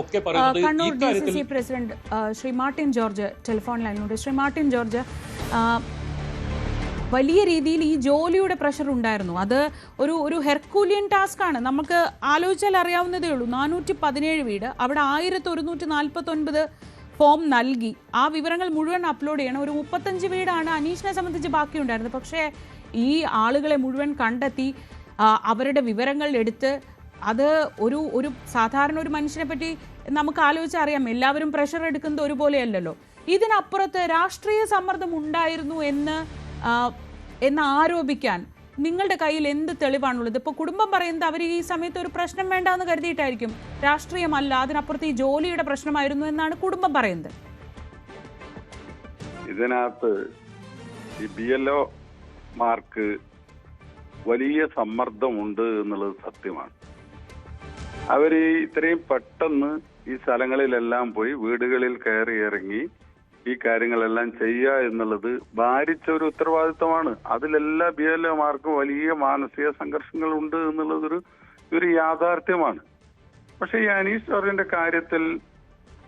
ഒക്കെ Kannur D C C president Shri Martin George telephone ലൈനിലുണ്ട് Shri Martin George വലിയ രീതിയിൽ ഈ ജോലിയുടെ പ്രഷർ ഉണ്ടായിരുന്നു. അത് ഒരു ഒരു ഹെർക്കൂലിയൻ ടാസ്ക് ആണ് നമുക്ക് ആലോചിച്ചാൽ അറിയാവുന്നതേ ഉള്ളൂ. നാനൂറ്റി പതിനേഴ് വീട് അവിടെ ആയിരത്തി ഒരുന്നൂറ്റി നാൽപ്പത്തൊൻപത് ഫോം നൽകി. ആ വിവരങ്ങൾ മുഴുവൻ അപ്ലോഡ് ചെയ്യണം. ഒരു മുപ്പത്തഞ്ച് വീടാണ് അനീഷിനെ സംബന്ധിച്ച് ബാക്കിയുണ്ടായിരുന്നത്. പക്ഷേ ഈ ആളുകളെ മുഴുവൻ കണ്ടെത്തി അവരുടെ വിവരങ്ങൾ എടുത്ത് അത് ഒരു ഒരു സാധാരണ ഒരു മനുഷ്യനെ പറ്റി നമുക്ക് ആലോചിച്ചറിയാം. എല്ലാവരും പ്രഷർ എടുക്കുന്നത് ഒരുപോലെയല്ലല്ലോ. ഇതിനപ്പുറത്ത് രാഷ്ട്രീയ സമ്മർദ്ദം ഉണ്ടായിരുന്നു എന്ന് എന്ന് ആരോപിക്കാൻ നിങ്ങളുടെ കയ്യിൽ എന്ത് തെളിവാണുള്ളത്? ഇപ്പോൾ കുടുംബം പറയുന്നത് അവർ ഈ സമയത്ത് ഒരു പ്രശ്നം വേണ്ട എന്ന് കരുതിയിട്ടായിരിക്കും. രാഷ്ട്രീയമല്ല അതിനപ്പുറത്ത് ഈ ജോലിയുടെ പ്രശ്നമായിരുന്നു എന്നാണ് കുടുംബം പറയുന്നത്. ഇതിനകത്ത് ഈ ബി എൽ ഒ മാർക്ക് വലിയ സമ്മർദ്ദമുണ്ട് എന്നുള്ളത് സത്യമാണ്. അവർ ഇത്രയും പെട്ടെന്ന് ഈ സ്ഥലങ്ങളിലെല്ലാം പോയി വീടുകളിൽ കയറി ഇറങ്ങി ഈ കാര്യങ്ങളെല്ലാം ചെയ്യുക എന്നുള്ളത് ഭാരിച്ച ഒരു ഉത്തരവാദിത്തമാണ് അതിലെല്ലാ ബി എൽ എമാർക്കും വലിയ മാനസിക സംഘർഷങ്ങൾ ഉണ്ട് എന്നുള്ളതൊരു ഒരു യാഥാർത്ഥ്യമാണ്. പക്ഷെ ഈ അനീഷ് ജോർജിന്റെ കാര്യത്തിൽ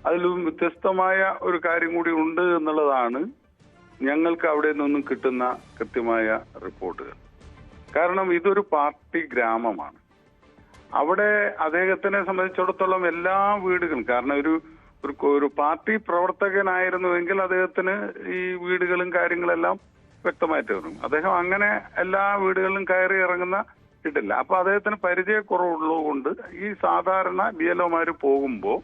അതിലും വ്യത്യസ്തമായ ഒരു കാര്യം കൂടി ഉണ്ട് എന്നുള്ളതാണ് ഞങ്ങൾക്ക് അവിടെ നിന്നും കിട്ടുന്ന കൃത്യമായ റിപ്പോർട്ടുകൾ. കാരണം ഇതൊരു പാർട്ടി ഗ്രാമമാണ്. അവിടെ അദ്ദേഹത്തിനെ സംബന്ധിച്ചിടത്തോളം എല്ലാ വീടുകളും കാരണം ഒരു ഒരു പാർട്ടി പ്രവർത്തകനായിരുന്നുവെങ്കിൽ അദ്ദേഹത്തിന് ഈ വീടുകളും കാര്യങ്ങളെല്ലാം വ്യക്തമായിട്ട് വരും. അദ്ദേഹം അങ്ങനെ എല്ലാ വീടുകളിലും കയറി ഇറങ്ങുന്ന ഇട്ടില്ല. അപ്പൊ അദ്ദേഹത്തിന് പരിചയക്കുറവുള്ളതുകൊണ്ട് ഈ സാധാരണ ബി എൽ ഒമാര് പോകുമ്പോൾ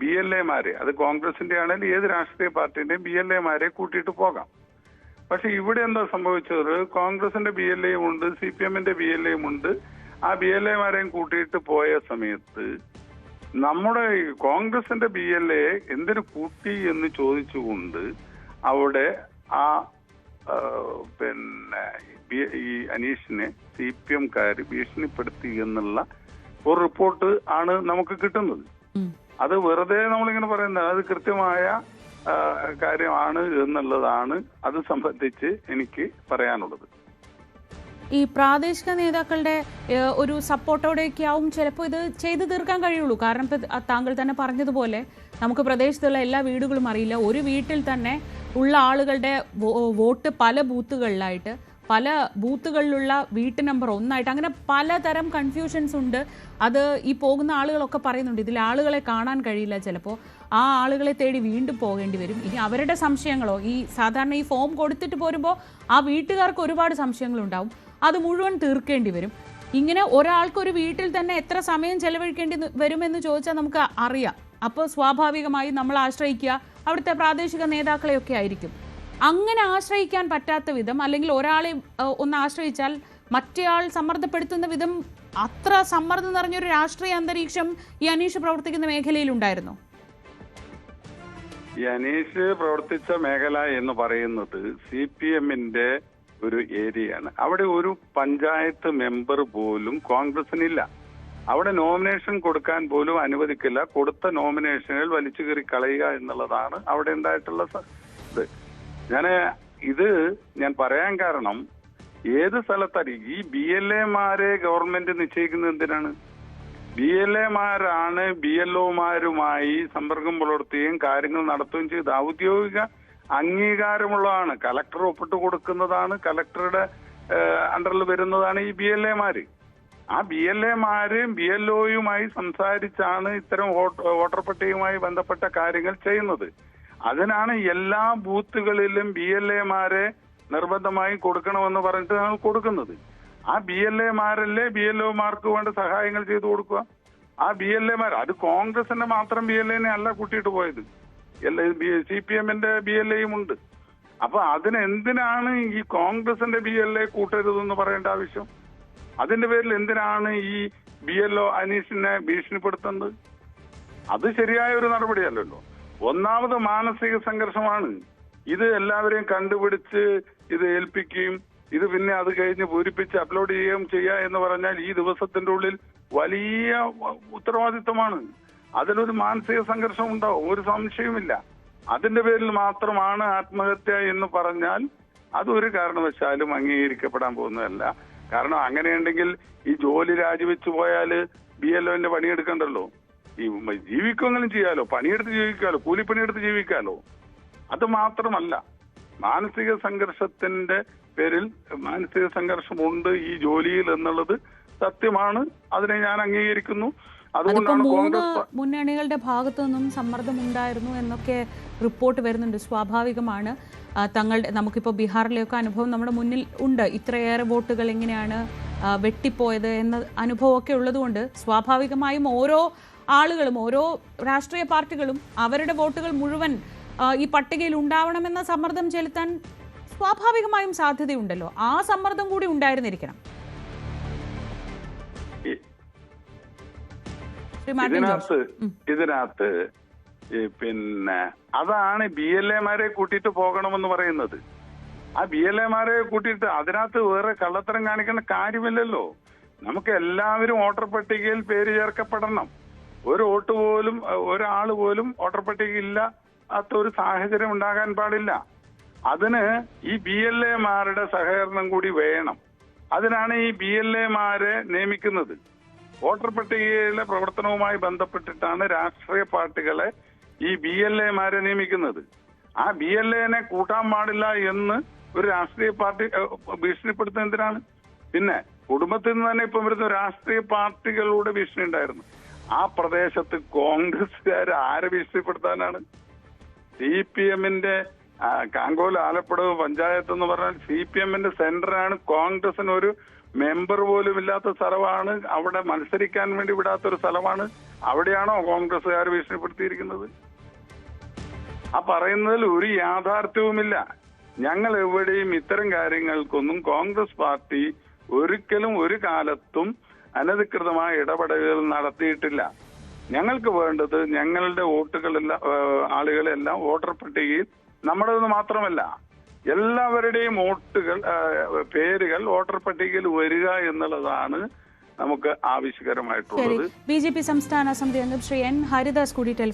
ബി എൽ എമാരെ അത് കോൺഗ്രസിന്റെ ആണെങ്കിൽ ഏത് രാഷ്ട്രീയ പാർട്ടിന്റെയും ബി എൽ എമാരെ കൂട്ടിയിട്ട് പോകാം. പക്ഷെ ഇവിടെ എന്താ സംഭവിച്ചത്? കോൺഗ്രസിന്റെ ബി എൽ എയും ഉണ്ട് സി പി എമ്മിന്റെ ബി എൽ എയും ഉണ്ട്. ആ ബി എൽ എമാരെയും കൂട്ടിയിട്ട് പോയ സമയത്ത് നമ്മുടെ കോൺഗ്രസിന്റെ ബി എൽ എ എന്തിനു കൂട്ടി എന്ന് ചോദിച്ചുകൊണ്ട് അവിടെ ആ പിന്നെ ഈ അനീഷിനെ സി പി എംകാർ ഭീഷണിപ്പെടുത്തി എന്നുള്ള ഒരു റിപ്പോർട്ട് ആണ് നമുക്ക് കിട്ടുന്നത്. അത് വെറുതെ നമ്മളിങ്ങനെ പറയുന്നത് അത് കൃത്യമായ കാര്യമാണ് എന്നുള്ളതാണ് അത് സംബന്ധിച്ച് എനിക്ക് പറയാനുള്ളത്. ഈ പ്രാദേശിക നേതാക്കളുടെ ഒരു സപ്പോർട്ടോടെയൊക്കെ ആവും ചിലപ്പോൾ ഇത് ചെയ്തു തീർക്കാൻ കഴിയുള്ളൂ. കാരണം ഇപ്പം താങ്കൾ തന്നെ പറഞ്ഞതുപോലെ നമുക്ക് പ്രദേശത്തുള്ള എല്ലാ വീടുകളും അറിയില്ല. ഒരു വീട്ടിൽ തന്നെ ഉള്ള ആളുകളുടെ വോട്ട് പല ബൂത്തുകളിലായിട്ട് പല ബൂത്തുകളിലുള്ള വീട്ട് നമ്പർ ഒന്നായിട്ട് അങ്ങനെ പലതരം കൺഫ്യൂഷൻസ് ഉണ്ട്. അത് ഈ പോകുന്ന ആളുകളൊക്കെ പറയുന്നുണ്ട്. ഇതിൽ ആളുകളെ കാണാൻ കഴിയില്ല ചിലപ്പോൾ. ആ ആളുകളെ തേടി വീണ്ടും പോകേണ്ടി വരും. ഇനി അവരുടെ സംശയങ്ങളോ ഈ സാധാരണ ഈ ഫോം കൊടുത്തിട്ട് പോരുമ്പോൾ ആ വീട്ടുകാർക്ക് ഒരുപാട് സംശയങ്ങളുണ്ടാവും. അത് മുഴുവൻ തീർക്കേണ്ടി വരും. ഇങ്ങനെ ഒരാൾക്ക് ഒരു വീട്ടിൽ തന്നെ എത്ര സമയം ചെലവഴിക്കേണ്ടി വരുമെന്ന് ചോദിച്ചാൽ നമുക്ക് അറിയാം. അപ്പോൾ സ്വാഭാവികമായി നമ്മൾ ആശ്രയിക്കുക. അവിടുത്തെ പ്രാദേശിക നേതാക്കളെയൊക്കെ ആയിരിക്കും. അങ്ങനെ ആശ്രയിക്കാൻ പറ്റാത്ത വിധം അല്ലെങ്കിൽ ഒരാളെ ഒന്ന് ആശ്രയിച്ചാൽ മറ്റേയാൾ സമ്മർദ്ദപ്പെടുത്തുന്ന വിധം അത്ര സമ്മർദ്ദം നിറഞ്ഞൊരു രാഷ്ട്രീയ അന്തരീക്ഷം ഈ അനീഷ് പ്രവർത്തിക്കുന്ന മേഖലയിലുണ്ടായിരുന്നു ഈ അനീഷ് പ്രവർത്തിച്ച മേഖല എന്ന് പറയുന്നത് സി പി എമ്മിന്റെ ഒരു ഏരിയയാണ്. അവിടെ ഒരു പഞ്ചായത്ത് മെമ്പർ പോലും കോൺഗ്രസിനില്ല. അവിടെ നോമിനേഷൻ കൊടുക്കാൻ പോലും അനുവദിക്കില്ല. കൊടുത്ത നോമിനേഷനിൽ വലിച്ചു കയറി കളയുക എന്നുള്ളതാണ് അവിടെ ഉണ്ടായിട്ടുള്ള ഇത്. ഞാൻ ഇത് ഞാൻ പറയാൻ കാരണം ഏത് സ്ഥലത്താണ്? ഈ ബി എൽ എമാരെ ഗവൺമെന്റ് നിശ്ചയിക്കുന്നത് എന്തിനാണ്? ബി എൽ എമാരാണ് ബി എൽ ഒമാരുമായി സമ്പർക്കം പുലർത്തുകയും കാര്യങ്ങൾ നടത്തുകയും ചെയ്ത് ഔദ്യോഗിക അംഗീകാരമുള്ളതാണ്. കലക്ടർ ഒപ്പിട്ട് കൊടുക്കുന്നതാണ് കലക്ടറുടെ അണ്ടറിൽ വരുന്നതാണ് ഈ ബി എൽ എമാര് ആ ബി എൽ എമാരും ബി എൽ ഒയുമായി സംസാരിച്ചാണ് ഇത്തരം വോട്ട് വോട്ടർ പട്ടികയുമായി ബന്ധപ്പെട്ട കാര്യങ്ങൾ ചെയ്യുന്നത്. അതിനാണ് എല്ലാ ബൂത്തുകളിലും ബി എൽ എമാരെ നിർബന്ധമായും കൊടുക്കണമെന്ന് പറഞ്ഞിട്ട് ഞങ്ങൾ കൊടുക്കുന്നത്. ആ ബി എൽ എമാരല്ലേ ബി എൽ ഒമാർക്ക് വേണ്ട സഹായങ്ങൾ ചെയ്തു കൊടുക്കുക? ആ ബി എൽ എമാർ അത് കോൺഗ്രസിന്റെ മാത്രം ബി എൽ എനെ അല്ല കൂട്ടിയിട്ട് പോയത്. സി പി എമ്മിന്റെ ബി എൽ എയും ഉണ്ട്. അപ്പൊ അതിനെന്തിനാണ് ഈ കോൺഗ്രസിന്റെ ബി എൽ എ കൂട്ടരുതെന്ന് പറയേണ്ട ആവശ്യം? അതിന്റെ പേരിൽ എന്തിനാണ് ഈ ബി എൽ ഒ അനീഷിനെ ഭീഷണിപ്പെടുത്തുന്നത്? അത് ശരിയായ ഒരു നടപടിയല്ലല്ലോ. ഒന്നാമത് മാനസിക സംഘർഷമാണ്. ഇത് എല്ലാവരെയും കണ്ടുപിടിച്ച് ഇത് ഏൽപ്പിക്കുകയും ഇത് പിന്നെ അത് കഴിഞ്ഞ് പൂരിപ്പിച്ച് അപ്ലോഡ് ചെയ്യുകയും ചെയ്യുക എന്ന് പറഞ്ഞാൽ ഈ ദിവസത്തിന്റെ ഉള്ളിൽ വലിയ ഉത്തരവാദിത്തമാണ് അതിലൊരു മാനസിക സംഘർഷം ഉണ്ടാവും ഒരു സംശയവുമില്ല. അതിന്റെ പേരിൽ മാത്രമാണ് ആത്മഹത്യ എന്ന് പറഞ്ഞാൽ അതൊരു കാരണവശാലും അംഗീകരിക്കപ്പെടാൻ പോകുന്നതല്ല. കാരണം അങ്ങനെയുണ്ടെങ്കിൽ ഈ ജോലി രാജിവെച്ചു പോയാൽ ബി എൽ ഒന്റെ പണിയെടുക്കണ്ടല്ലോ ഈ ജീവിക്കുമെങ്കിലും ചെയ്യാലോ പണിയെടുത്ത് ജീവിക്കാലോ കൂലിപ്പണിയെടുത്ത് ജീവിക്കാലോ. അത് മാത്രമല്ല മാനസിക സംഘർഷത്തിന്റെ പേരിൽ മാനസിക സംഘർഷമുണ്ട് ഈ ജോലിയിൽ എന്നുള്ളത് സത്യമാണ്. അതിനെ ഞാൻ അംഗീകരിക്കുന്നു. അതിപ്പോ മൂന്ന് മുന്നണികളുടെ ഭാഗത്തു നിന്നും സമ്മർദ്ദം ഉണ്ടായിരുന്നു എന്നൊക്കെ റിപ്പോർട്ട് വരുന്നുണ്ട്. സ്വാഭാവികമാണ്. തങ്ങളുടെ നമുക്കിപ്പോൾ ബീഹാറിലെയൊക്കെ അനുഭവം നമ്മുടെ മുന്നിൽ ഉണ്ട്. ഇത്രയേറെ വോട്ടുകൾ എങ്ങനെയാണ് വെട്ടിപ്പോയത് എന്ന അനുഭവമൊക്കെ ഉള്ളതുകൊണ്ട് സ്വാഭാവികമായും ഓരോ ആളുകളും ഓരോ രാഷ്ട്രീയ പാർട്ടികളും അവരുടെ വോട്ടുകൾ മുഴുവൻ ഈ പട്ടികയിൽ ഉണ്ടാവണമെന്ന സമ്മർദ്ദം ചെലുത്താൻ സ്വാഭാവികമായും സാധ്യതയുണ്ടല്ലോ. ആ സമ്മർദ്ദം കൂടി ഉണ്ടായിരുന്നിരിക്കണം. ഇതിനകത്ത് ഇതിനകത്ത് പിന്നെ അതാണ് ബി എൽ എമാരെ കൂട്ടിയിട്ട് പോകണമെന്ന് പറയുന്നത്. ആ ബി എൽ എമാരെ കൂട്ടിയിട്ട് അതിനകത്ത് വേറെ കള്ളത്തരം കാണിക്കേണ്ട കാര്യമില്ലല്ലോ. നമുക്ക് എല്ലാവരും വോട്ടർ പട്ടികയിൽ പേര് ചേർക്കപ്പെടണം. ഒരു വോട്ട് പോലും ഒരാൾ പോലും വോട്ടർ പട്ടികയില്ല അത്ത ഒരു സാഹചര്യം ഉണ്ടാകാൻ പാടില്ല. അതിന് ഈ ബി എൽ എമാരുടെ സഹകരണം കൂടി വേണം. അതിനാണ് ഈ ബി എൽ എമാരെ നിയമിക്കുന്നത്. വോട്ടർ പട്ടികയിലെ പ്രവർത്തനവുമായി ബന്ധപ്പെട്ടിട്ടാണ് രാഷ്ട്രീയ പാർട്ടികളെ ഈ ബി എൽ എമാരെ നിയമിക്കുന്നത്. ആ ബി എൽ എനെ കൂട്ടാൻ പാടില്ല എന്ന് ഒരു രാഷ്ട്രീയ പാർട്ടി ഭീഷണിപ്പെടുത്തുന്ന എന്തിനാണ്? പിന്നെ കുടുംബത്തിൽ നിന്ന് തന്നെ ഇപ്പം വരുന്ന രാഷ്ട്രീയ പാർട്ടികളുടെ ഭീഷണി ഉണ്ടായിരുന്നു. ആ പ്രദേശത്ത് കോൺഗ്രസ്സുകാർ ആരെ ഭീഷണിപ്പെടുത്താനാണ്? സി പി എമ്മിന്റെ കാങ്കോൽ ആലപ്പുഴ പഞ്ചായത്ത് എന്ന് പറഞ്ഞാൽ സി പി എമ്മിന്റെ സെന്ററാണ് കോൺഗ്രസിന് ഒരു മെമ്പർ പോലും ഇല്ലാത്ത സ്ഥലമാണ്. അവിടെ മത്സരിക്കാൻ വേണ്ടി വിടാത്തൊരു സ്ഥലമാണ്. അവിടെയാണോ കോൺഗ്രസ്സുകാർ ഭീഷണിപ്പെടുത്തിയിരിക്കുന്നത്? ആ പറയുന്നതിൽ ഒരു യാഥാർത്ഥ്യവുമില്ല. ഞങ്ങൾ എവിടെയും ഇത്തരം കാര്യങ്ങൾക്കൊന്നും കോൺഗ്രസ് പാർട്ടി ഒരിക്കലും ഒരു കാലത്തും അനധികൃതമായ ഇടപെടലുകൾ നടത്തിയിട്ടില്ല. ഞങ്ങൾക്ക് വേണ്ടത് ഞങ്ങളുടെ വോട്ടുകളെല്ലാം ആളുകളെല്ലാം വോട്ടർ പട്ടികയിൽ നമ്മുടേത് മാത്രമല്ല എല്ലാവരുടെയും വോട്ടുകൾ പേരുകൾ വോട്ടർ പട്ടികയിൽ വരിക എന്നുള്ളതാണ് നമുക്ക് ആവശ്യകരമായിട്ടുള്ളത്. ബി ജെ പി സംസ്ഥാന സമിതി അംഗം ശ്രീ എൻ ഹരിദാസ് കൂടി